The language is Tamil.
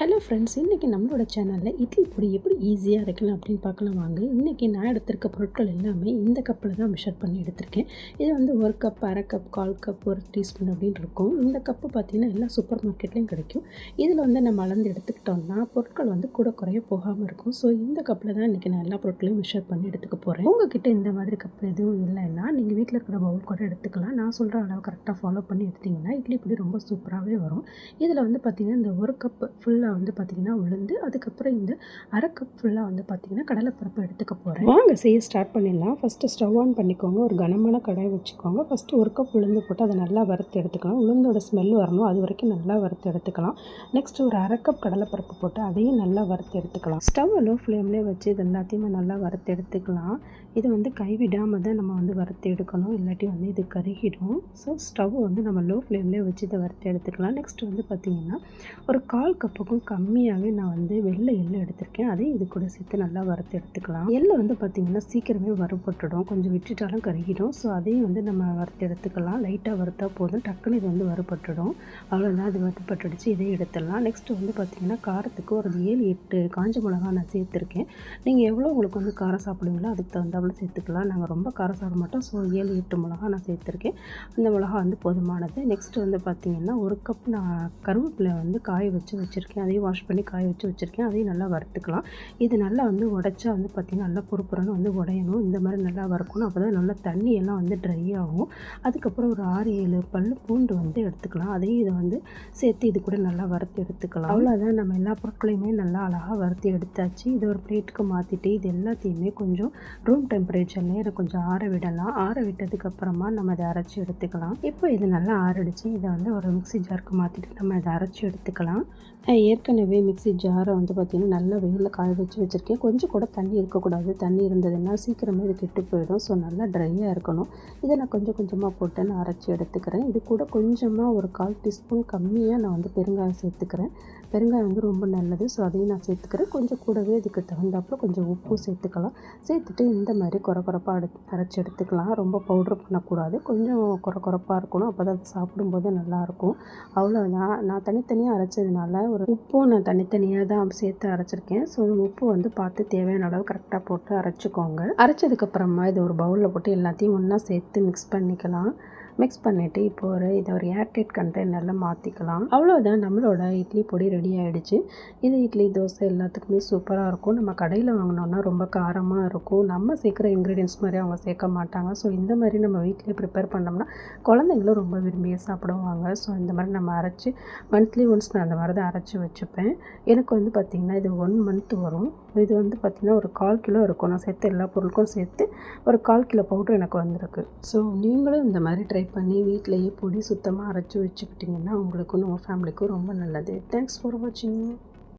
ஹலோ ஃப்ரெண்ட்ஸ் இன்றைக்கி நம்மளோட சேனலில் இட்லி பொடி எப்படி ஈஸியாக அரைக்கலாம் அப்படின்னு பார்க்கலாம். வாங்க இன்றைக்கி நான் எடுத்திருக்க பொருட்கள் எல்லாமே இந்த கப்பில் தான் மெஷர் பண்ணி எடுத்திருக்கேன். இது வந்து ஒரு கப் அரை கப் கால் கப் ஒரு டீஸ்பூன் அப்படின்னு இருக்கும். இந்த கப்பு பார்த்திங்கன்னா எல்லா சூப்பர் மார்க்கெட்லேயும் கிடைக்கும். இதில் வந்து நம்ம அளந்து எடுத்துக்கிட்டோம்னா பொருட்கள் வந்து கூட குறைய போகாமல் இருக்கும். ஸோ இந்த கப்பில் தான் இன்றைக்கி நான் எல்லா பொருட்களையும் மெஷர் பண்ணி எடுத்துக்க போகிறேன் உங்ககிட்ட இந்த மாதிரி கப் எதுவும் இல்லைன்னா நீங்கள் வீட்டில் இருக்கிற பவுல் கூட எடுத்துக்கலாம். நான் சொல்கிற அளவு கரெக்டாக ஃபாலோ பண்ணி எடுத்திங்கன்னா இட்லி பொடி ரொம்ப சூப்பராகவே வரும். இதில் வந்து பார்த்திங்கன்னா இந்த ஒரு கப் ஃபுல்லாக வந்து பார்த்திங்கன்னா உளுந்து அதுக்கப்புறம் இந்த அரை கப் ஃபுல்லாக வந்து பார்த்திங்கன்னா கடலைப்பருப்பு எடுத்துக்க போகிறேன் வாங்க செய்ய ஸ்டார்ட் பண்ணிடலாம். ஃபஸ்ட்டு ஸ்டவ் ஆன் பண்ணிக்கோங்க. ஒரு கனமான கடாய் வச்சுக்கோங்க. ஃபஸ்ட்டு ஒரு கப் உளுந்து போட்டு அதை நல்லா வறுத்து எடுத்துக்கலாம். உளுந்தோட ஸ்மெல் வரணும். அது வரைக்கும் நல்லா வறுத்து எடுத்துக்கலாம். நெக்ஸ்ட் ஒரு அரை கப் கடலைப்பருப்பு போட்டு அதையும் நல்லா வறுத்து எடுத்துக்கலாம். ஸ்டவ் லோ ஃப்ளேம்லேயே வச்சு இது எல்லாத்தையுமே நல்லா வறுத்து எடுத்துக்கலாம். இது வந்து கைவிடாமல் தான் நம்ம வந்து வறுத்து எடுக்கணும். இல்லாட்டி வந்து இது கருகிடும். ஸோ ஸ்டவ் வந்து நம்ம லோ ஃப்ளேம்லேயே வச்சு இதை வறுத்து எடுத்துக்கலாம். நெக்ஸ்ட் வந்து பார்த்திங்கன்னா ஒரு கால் கப்புக்கும் கம்மியாகவே நான் வந்து வெள்ளை எள்ளு எடுத்திருக்கேன். அதையும் இது கூட சேர்த்து நல்லா வறுத்து எடுத்துக்கலாம். எள்ளு வந்து பார்த்திங்கன்னா சீக்கிரமே வறுபட்டுடும். கொஞ்சம் விட்டுட்டாலும் கருகிடும். ஸோ அதையும் வந்து நம்ம வறுத்து எடுத்துக்கலாம். லைட்டாக வறுத்தா போதும். டக்குன்னு இது வந்து வறுபட்டுடும். அவ்வளோதான் அது வறுபட்டுடுச்சு. இதையும் எடுத்துடலாம். நெக்ஸ்ட் வந்து பார்த்திங்கன்னா காரத்துக்கு ஒரு ஏழு எட்டு காஞ்ச மிளகா நான் சேர்த்துருக்கேன். நீங்கள் எவ்வளோ உங்களுக்கு வந்து காரம் சாப்பிடுவீங்களோ அதுக்கு தகுந்தாப்புல சேர்த்துக்கலாம். நாங்கள் ரொம்ப காரம் சாப்பிட மாட்டோம். ஸோ ஏழு எட்டு மிளகா நான் சேர்த்துருக்கேன். அந்த மிளகா வந்து போதுமானது. நெக்ஸ்ட் வந்து பார்த்திங்கன்னா ஒரு கப் நான் கருவேப்பிலை வந்து காய வச்சு வச்சுருக்கேன். அதையும் வாஷ் பண்ணி காய வச்சு வச்சுருக்கேன். அதையும் நல்லா வறுத்துக்கலாம். இது நல்லா வந்து உடச்சா வந்து பார்த்திங்கன்னா நல்லா பொறுப்புறன்னு வந்து உடையணும். இந்த மாதிரி நல்லா வறுக்கணும். அப்போ தான் நல்லா தண்ணி எல்லாம் வந்து ட்ரை ஆகும். அதுக்கப்புறம் ஒரு ஆறு ஏழு பல் பூண்டு வந்து எடுத்துக்கலாம். அதையும் இதை வந்து சேர்த்து இது கூட நல்லா வறுத்து எடுத்துக்கலாம். அவ்வளோதான் நம்ம எல்லா பொருட்களையுமே நல்லா அழகாக வறுத்து எடுத்தாச்சு. இதை ஒரு பிளேட்டுக்கு மாற்றிட்டு இது எல்லாத்தையுமே கொஞ்சம் ரூம் டெம்பரேச்சர்லேயே இதை கொஞ்சம் ஆற விடலாம். ஆற விட்டதுக்கப்புறமா நம்ம இதை அரைச்சி எடுத்துக்கலாம். இப்போ இது நல்லா ஆறடிச்சு. இதை வந்து ஒரு மிக்ஸி ஜாருக்கு மாற்றிட்டு நம்ம இதை அரைச்சி எடுத்துக்கலாம். ஏற்கனவே மிக்ஸி ஜாரை வந்து பார்த்திங்கன்னா நல்லா வெயிலில் காய வச்சு வச்சுருக்கேன். கொஞ்சம் கூட தண்ணி இருக்கக்கூடாது. தண்ணி இருந்ததுன்னா சீக்கிரமே இது கெட்டு போயிடும். ஸோ நல்லா ட்ரையாக இருக்கணும். இதை நான் கொஞ்சம் கொஞ்சமாக போட்டு நான் அரைச்சி எடுத்துக்கிறேன். இது கூட கொஞ்சமாக ஒரு கால் டீஸ்பூன் கம்மியாக நான் வந்து பெருங்காயம் சேர்த்துக்கிறேன். பெருங்காயம் வந்து ரொம்ப நல்லது. ஸோ அதையும் நான் சேர்த்துக்கிறேன். கொஞ்சம் கூடவே இதுக்கு தகுந்தாப்புல கொஞ்சம் உப்பும் சேர்த்துக்கலாம். சேர்த்துட்டு இந்த மாதிரி குறை குறைப்பாக எடு அரைச்சி எடுத்துக்கலாம். ரொம்ப பவுட்ரு பண்ணக்கூடாது. கொஞ்சம் குறை குறைப்பாக இருக்கணும். அப்போ தான் அது சாப்பிடும்போது நல்லாயிருக்கும் அவ்வளோதான் நான் தனித்தனியாக அரைச்சதுனால ஒரு உப்பும் நான் தனித்தனியாக தான் சேர்த்து அரைச்சிருக்கேன். ஸோ உப்பு வந்து பார்த்து தேவையான அளவு கரெக்டாக போட்டு அரைச்சிக்கோங்க. அரைச்சதுக்கப்புறமா இது ஒரு பவுலில் போட்டு எல்லாத்தையும் ஒன்றா சேர்த்து மிக்ஸ் பண்ணிக்கலாம். மிக்ஸ் பண்ணிவிட்டு இப்போ ஒரு இதை ஒரு ஏர்டைட் கண்டெய்னரில் மாற்றிக்கலாம் அவ்வளோதான் நம்மளோட இட்லி பொடி ரெடி ஆகிடுச்சு இது இட்லி தோசை எல்லாத்துக்குமே சூப்பராக இருக்கும். நம்ம கடையில் வாங்கினோன்னா ரொம்ப காரமாக இருக்கும். நம்ம சேர்க்குற இன்க்ரீடியன்ஸ் மாதிரி அவங்க சேர்க்க மாட்டாங்க. ஸோ இந்த மாதிரி நம்ம வீட்டிலே ப்ரிப்பேர் பண்ணோம்னா குழந்தைங்களும் ரொம்ப விரும்பியே சாப்பிடுவாங்க. ஸோ இந்த மாதிரி நம்ம அரைச்சி மந்த்லி ஒன்ஸ் நான் அந்த மாதிரி தான் அரைச்சி வச்சுப்பேன். எனக்கு வந்து பார்த்திங்கன்னா இது ஒன் மந்த் வரும். இது வந்து பார்த்திங்கன்னா ஒரு கால் கிலோ இருக்கும். நான் சேர்த்து எல்லா பொருளுக்கும் சேர்த்து ஒரு கால் கிலோ பவுடர் எனக்கு வந்திருக்கு. ஸோ நீங்களும் இந்த மாதிரி ட்ரை பண்ணி வீட்டிலையே பொடி சுத்தமாக அரைச்சி வச்சுக்கிட்டிங்கன்னா உங்களுக்கும் நம்ம ஃபேமிலிக்கும் ரொம்ப நல்லது. தேங்க்ஸ் ஃபார் வாட்சிங்